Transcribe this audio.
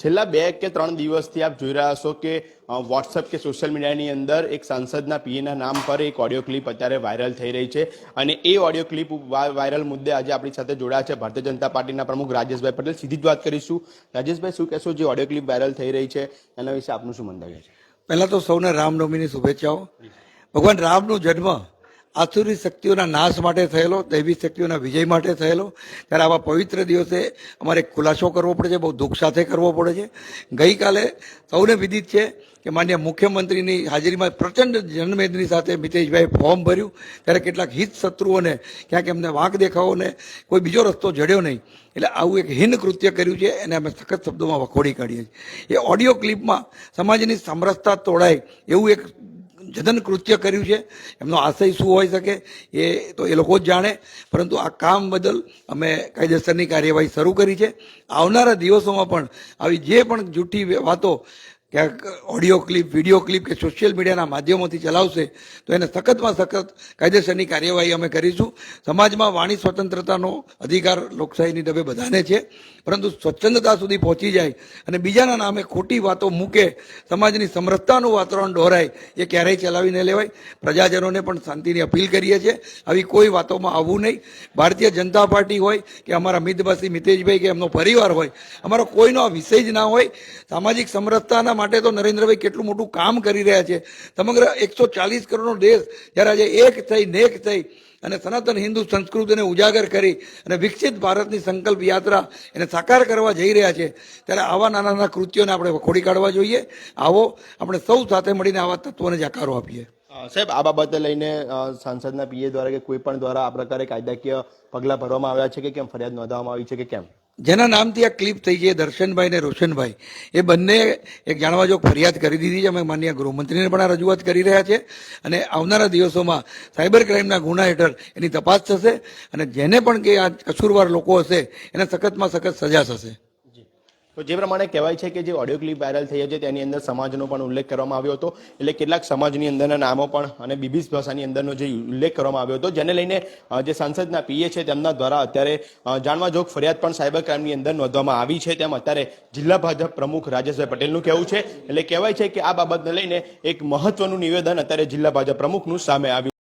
છેલ્લા બે કે ત્રણ દિવસથી આપ જોઈ રહ્યા છો કે વોટ્સઅપ કે સોશિયલ મીડિયાની અંદર એક સાંસદના પીએના નામ પર એક ઓડિયો ક્લિપ અત્યારે વાયરલ થઈ રહી છે. અને એ ઓડિયો ક્લિપ વાયરલ મુદ્દે આજે આપણી સાથે જોડાયા છે ભારતીય જનતા પાર્ટીના પ્રમુખ રાજેશભાઈ પટેલ. સીધી જ વાત કરીશું. રાજેશભાઈ, શું કહેશો જે ઓડિયો ક્લિપ વાયરલ થઈ રહી છે? એના વિશે આપનું શું મંતવ્ય છે? પહેલાં તો સૌને રામનવમીની શુભેચ્છાઓ. ભગવાન રામનો જન્મ આસુરી શક્તિઓના નાશ માટે થયેલો, દૈવી શક્તિઓના વિજય માટે થયેલો. ત્યારે આવા પવિત્ર દિવસે અમારે ખુલાસો કરવો પડે છે, બહુ દુઃખ સાથે કરવો પડે છે. ગઈકાલે સૌને વિદિત છે કે માન્ય મુખ્યમંત્રીની હાજરીમાં પ્રચંડ જનમેદની સાથે મિતેશભાઈ ફોર્મ ભર્યું. ત્યારે કેટલાક હિત શત્રુઓને ક્યાંક એમને વાંક દેખાવોને, કોઈ બીજો રસ્તો જડ્યો નહીં. એટલે આવું એક હિન કૃત્ય કર્યું છે એને અમે સખત શબ્દોમાં વખોડી કાઢીએ છીએ. એ ઓડિયો ક્લિપમાં સમાજની સમરસતા તોડાય એવું એક જતન કૃત્ય કર્યું છે, એમનો આશય શું હોઈ શકે એ તો એ લોકો જ જાણે. પરંતુ આ કામ બદલ અમે કાયદેસરની કાર્યવાહી શરૂ કરી છે. આવનારા દિવસોમાં પણ આવી જે પણ જૂઠી વાતો ક્યાંક ઓડિયો ક્લિપ વીડિયો ક્લિપ કે સોશિયલ મીડિયાના માધ્યમોથી ચલાવશે, તો એને સખતમાં સખત કાયદેસરની કાર્યવાહી અમે કરીશું. સમાજમાં વાણી સ્વતંત્રતાનો અધિકાર લોકશાહીની ડબે બધાને છે. પરંતુ સ્વચ્છંદતા સુધી પહોંચી જાય અને બીજાના નામે ખોટી વાતો મૂકે, સમાજની સમરસતાનું વાતાવરણ દોહરાય, એ ક્યારેય ચલાવીને લેવાય. પ્રજાજનોને પણ શાંતિની અપીલ કરીએ છીએ. આવી કોઈ વાતોમાં આવવું નહીં. ભારતીય જનતા પાર્ટી હોય કે અમારા મિતભાષી મિતેશભાઈ કે એમનો પરિવાર હોય, અમારો કોઈનો આ વિષય જ ના હોય. સામાજિક સમરસતાના માટે તો નરેન્દ્રભાઈ કેટલું મોટું કામ કરી રહ્યા છે. સમગ્ર એકસો ચાલીસ કરોડનો દેશ જ્યારે આજે એક થઈ નેક થઈ અને સનાતન હિન્દુ સંસ્કૃતિને ઉજાગર કરી અને વિકસિત ભારતની સંકલ્પ યાત્રા એને સાકાર કરવા જઈ રહ્યા છે, ત્યારે આવા નાના નાના કૃત્યોને આપણે વખોડી કાઢવા જોઈએ. આવો આપણે સૌ સાથે મળીને આવા તત્વોને જાકારો આપીએ. સાહેબ, આ બાબતે લઈને સાંસદના પીએ દ્વારા કે કોઈ પણ દ્વારા આ પ્રકારે કાયદાકીય પગલાં ભરવામાં આવ્યા છે કે કેમ? ફરિયાદ નોંધવામાં આવી છે કે કેમ? જેના નામથી આ ક્લિપ થઈ છે દર્શનભાઈ ને રોશનભાઈ. એ બંને એક જાણવા જોગ ફરિયાદ કરી દીધી છે. અમે માન્ય ગૃહમંત્રીને પણ આ રજૂઆત કરી રહ્યા છે. અને આવનારા દિવસોમાં સાયબર ક્રાઇમના ગુના હેઠળ એની તપાસ થશે. અને જેને પણ કે આ કસૂરવાર લોકો હશે, એને સખતમાં સખત સજા થશે. તો જે પ્રમાણે કહેવાય છે કે જે ઓડિયો ક્લિપ વાયરલ થઈ છે તેની અંદર સમાજનો પણ ઉલ્લેખ કરવામાં આવ્યો હતો. એટલે કેટલાક સમાજની અંદરના નામો પણ અને બીબીસ ભાષાની અંદરનો જે ઉલ્લેખ કરવામાં આવ્યો હતો, જેને લઈને જે સાંસદના પીએ છે, તેમના દ્વારા અત્યારે જાણવા જોગ ફરિયાદ પણ સાયબર ક્રાઇમની અંદર નોંધવામાં આવી છે. તેમ અત્યારે જિલ્લા ભાજપ પ્રમુખ રાજેશભાઈ પટેલનું કહેવું છે. એટલે કહેવાય છે કે આ બાબતને લઈને એક મહત્વનું નિવેદન અત્યારે જિલ્લા ભાજપ પ્રમુખનું સામે આવ્યું